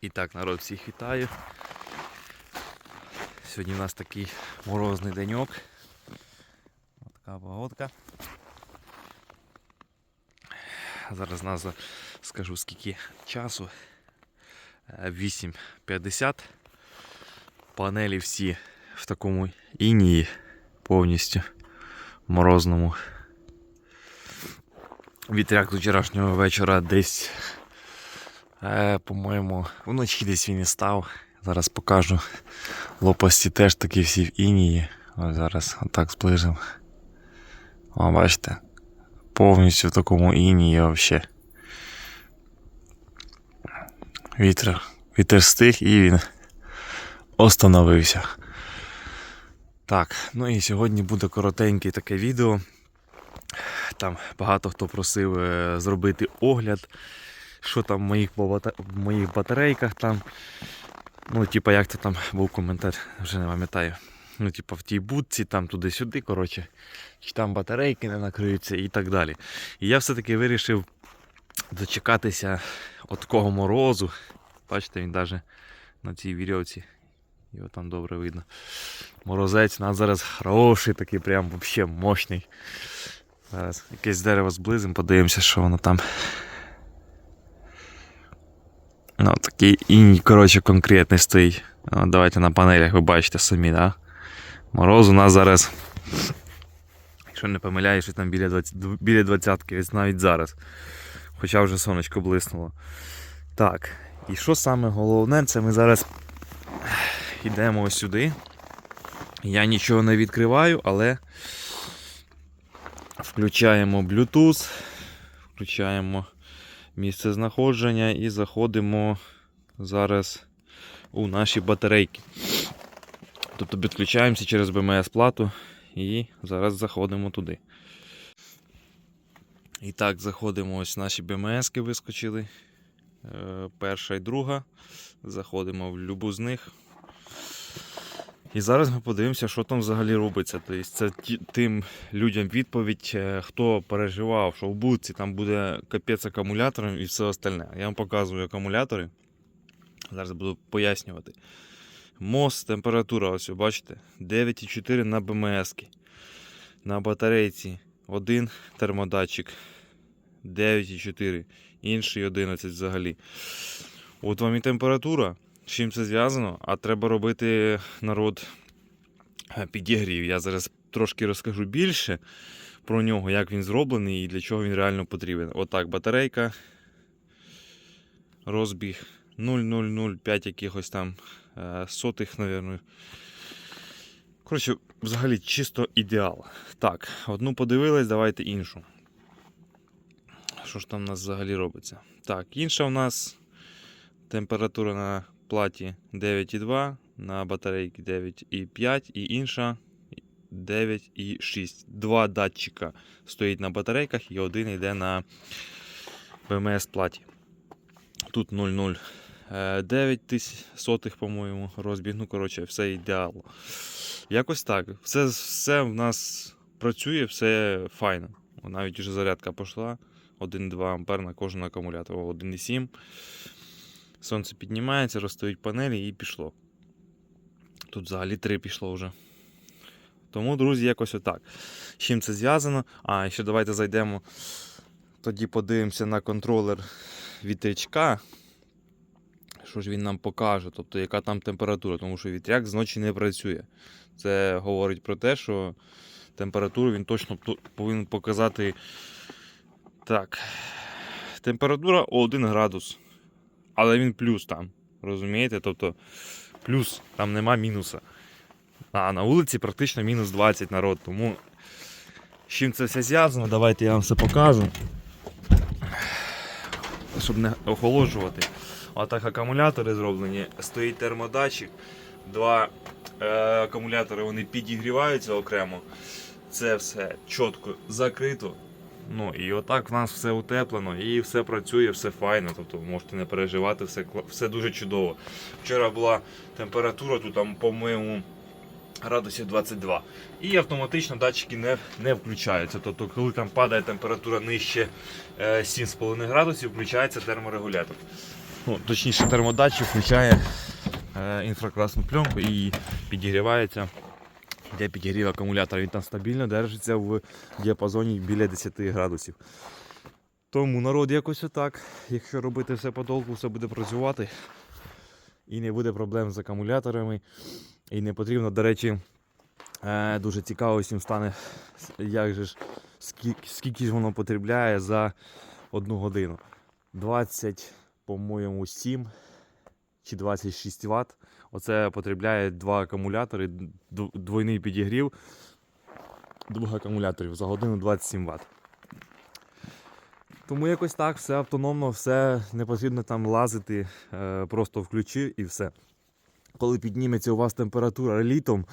І так, народ, всіх вітаю. Сьогодні у нас такий морозний деньок. Ось така погодка. Зараз назва скажу скільки часу. Е, 8.50. Панелі всі в такому інії повністю морозному. Вітряк з вчорашнього вечора десь, е, по-моєму, вночі десь він і став. Зараз покажу. Лопасті теж такі всі в інії. Ось зараз отак зближимо. О, бачите? Повністю в такому інії взагалі. Вітер, вітер стих і він остановився. Так, ну і сьогодні буде коротеньке таке відео. Там багато хто просив е, зробити огляд, що там в моїх, в моїх батарейках там. Ну, типа, як це там був коментар, вже не пам'ятаю. Ну, типа, в тій будці, там туди-сюди, коротше, чи там батарейки не накриються і так далі. І я все-таки вирішив дочекатися от такого морозу. Бачите, він навіть на цій вірьовці. Його там добре видно. Морозець у нас зараз хороший, такий прям взагалі мощний. Зараз якесь дерево зблизимо, подивимося, що воно там. Ну, такий іній, коротше, конкретний стоїть. Давайте на панелях ви бачите самі, да? Мороз у нас зараз. Якщо не помиляюсь, що там біля 20, біля 20 ось навіть зараз. Хоча вже сонечко блиснуло. Так, і що саме головне, це ми зараз йдемо ось сюди. Я нічого не відкриваю, але включаємо Bluetooth, включаємо місце знаходження і заходимо зараз у наші батарейки. Тобто підключаємося через BMS плату і зараз заходимо туди. І так, заходимо ось наші BMS вискочили. Е, Перша і друга. Заходимо в любу з них. І зараз ми подивимося, що там взагалі робиться. Тобто це тим людям відповідь, е, хто переживав, що в будці там буде капець акумулятором і все остальне. Я вам показую акумулятори. Зараз буду пояснювати. МОС, температура, ось ви бачите, 9,4 на БМС. На батарейці один термодатчик 9,4, інший 11 взагалі. От вам і температура. Чим це зв'язано? А треба робити народ е, підігрів. Я зараз трошки розкажу більше про нього, як він зроблений і для чого він реально потрібен. Отак, батарейка. Розбіг 0,005 якихось там е, сотих, мабуть. Коротше, взагалі чисто ідеал. Так, одну подивились, давайте іншу. Що ж там у нас взагалі робиться? Так, інша у нас температура на платі 9,2, на батарейці 9,5 і інша 9,6. Два датчика стоїть на батарейках і один йде на БМС платі. Тут 0,09 тисяч сотих, по-моєму, розбіг. Ну, коротше, все ідеал. Якось так. Все, все в нас працює, все файно. Навіть вже зарядка пішла. 1,2 ампер на кожен акумулятор. 1,7. Сонце піднімається, розстають панелі і пішло. Тут взагалі 3 пішло вже. Тому, друзі, якось отак. З чим це зв'язано? А, ще давайте зайдемо. Тоді подивимося на контролер вітрячка. Що ж він нам покаже, тобто яка там температура, тому що вітряк зночі не працює. Це говорить про те, що температуру він точно повинен показати. Так. Температура 1 градус. Але він плюс там. Розумієте? Тобто плюс, там нема мінуса. А на вулиці практично мінус 20 народ. Тому з чим це все зв'язано, давайте я вам все покажу. Щоб не охолоджувати. Отак акумулятори зроблені. Стоїть термодатчик. Два е, акумулятори вони підігріваються окремо. Це все чітко закрито. Ну і отак в нас все утеплено і все працює, все файно. Тобто можете не переживати, все, все дуже чудово. Вчора була температура, тут там, по-моєму, градусів 22. І автоматично датчики не, не включаються. Тобто, коли там падає температура нижче е, 7,5 градусів, включається терморегулятор. ну, точніше термодатчик включає е, інфракрасну пленку і підігрівається. Де підігрів акумулятора, він там стабільно держиться в діапазоні біля 10 градусів. Тому народ якось отак. Якщо робити все по толку, все буде працювати. І не буде проблем з акумуляторами. І не потрібно, до речі, е, дуже цікаво всім стане, як же ж, скільки, ж воно потребляє за одну годину. 20, по-моєму, 7 чи 26 Вт. Оце потребляє два акумулятори, двойний підігрів двох акумуляторів за годину 27 Вт. Тому якось так, все автономно, все не потрібно там лазити, е, просто включи і все. Коли підніметься у вас температура літом,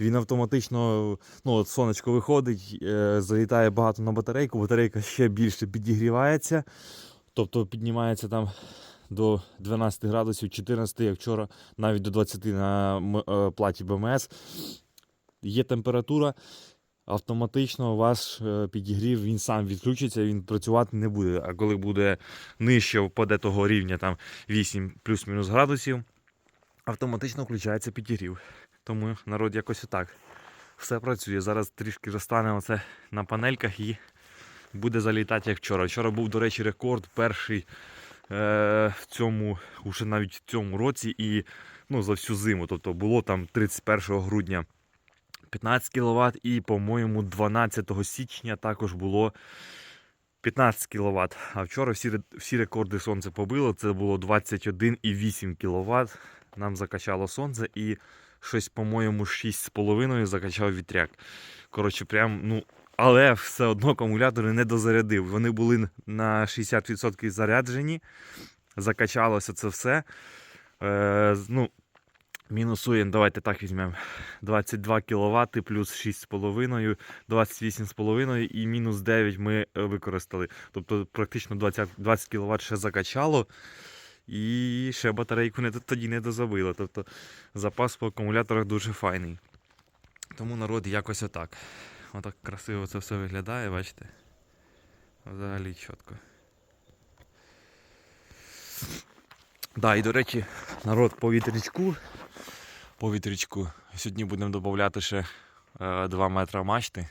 він автоматично, ну от сонечко виходить, е, залітає багато на батарейку, батарейка ще більше підігрівається, тобто піднімається там до 12 градусів, 14, як вчора, навіть до 20 на е, платі БМС. Є температура, автоматично ваш е, підігрів він сам відключиться, він працювати не буде. А коли буде нижче впаде того рівня там 8 плюс-мінус градусів, автоматично включається підігрів. Тому народ якось отак. Все працює. Зараз трішки розтане оце на панельках і буде залітати як вчора. Вчора був, до речі, рекорд перший в цьому, уже навіть в цьому році і ну, за всю зиму. Тобто було там 31 грудня 15 кВт і, по-моєму, 12 січня також було 15 кВт. А вчора всі, всі рекорди сонце побило. Це було 21,8 кВт. Нам закачало сонце і щось, по-моєму, 6,5 закачав вітряк. Коротше, прям, ну. Але все одно акумулятори не дозарядив. Вони були на 60% заряджені. Закачалося це все. Е, ну, мінусує, давайте так візьмемо. 22 кВт плюс 6,5, 28,5 і мінус 9 ми е, використали. Тобто практично 20, 20 кВт ще закачало. І ще батарейку не, тоді не дозабило. Тобто запас по акумуляторах дуже файний. Тому народ якось отак. Отак красиво це все виглядає, бачите? Взагалі чітко. Да, і до речі, народ по вітрячку. По вітрячку. Сьогодні будемо додати ще е, 2 метри мачти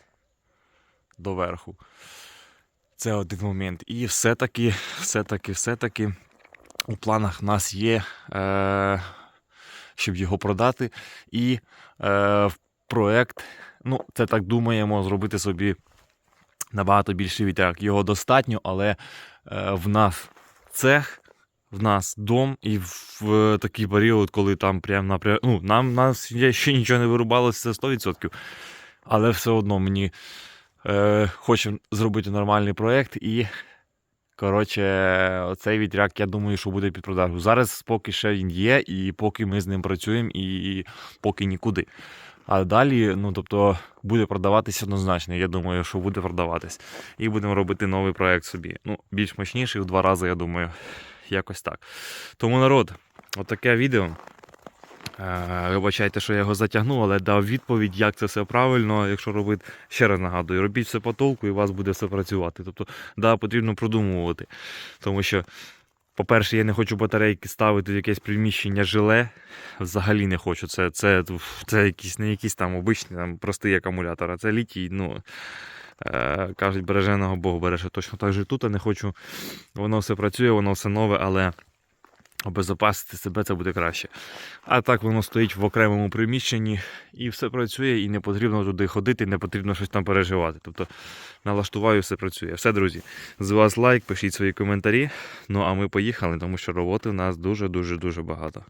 до верху. Це один момент. І все-таки, все-таки, все-таки у планах в нас є, е, щоб його продати. І е, проект, ну, це так думаємо, зробити собі набагато більший вітряк. Його достатньо, але е, в нас цех, в нас дом, і в такий період, коли там прям напрям... ну, нам нас ще нічого не вирубалося, це 100%. Але все одно мені е, хочу зробити нормальний проєкт і. Коротше, цей вітряк, я думаю, що буде під продажу. Зараз поки ще він є, і поки ми з ним працюємо, і поки нікуди. А далі, ну тобто, буде продаватися однозначно. Я думаю, що буде продаватись. І будемо робити новий проект собі. Ну, більш мощніший в два рази, я думаю. Якось так. Тому народ, отаке відео. Е, Вибачайте, що я його затягнув, але дав відповідь, як це все правильно, якщо робити. Ще раз нагадую, робіть все по толку і у вас буде все працювати. Тобто, да, потрібно продумувати. Тому що, по-перше, я не хочу батарейки ставити в якесь приміщення жиле. Взагалі не хочу. Це, це, це якісь, не якісь там обичні, там, простий акумулятор, а це літій. Ну, е, кажуть, береженого Бог береже. Точно так же тут я не хочу. Воно все працює, воно все нове, але обезопасити себе це буде краще. А так воно стоїть в окремому приміщенні і все працює, і не потрібно туди ходити, не потрібно щось там переживати. Тобто налаштуваю, все працює. Все, друзі, з вас лайк, пишіть свої коментарі. Ну а ми поїхали, тому що роботи в нас дуже-дуже дуже багато.